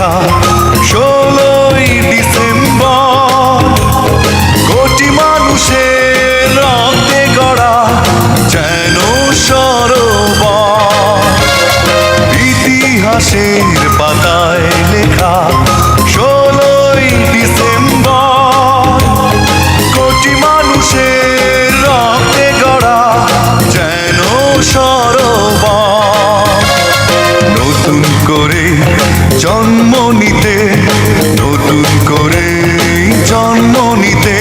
লেখা ষোলোই ডিসেম্বর কোটি মানুষের রক্তে গড়া যেন সরোবর। ইতিহাসের পাতায় লেখা জন্ম নিতে নতুন করে জন্ম নিতে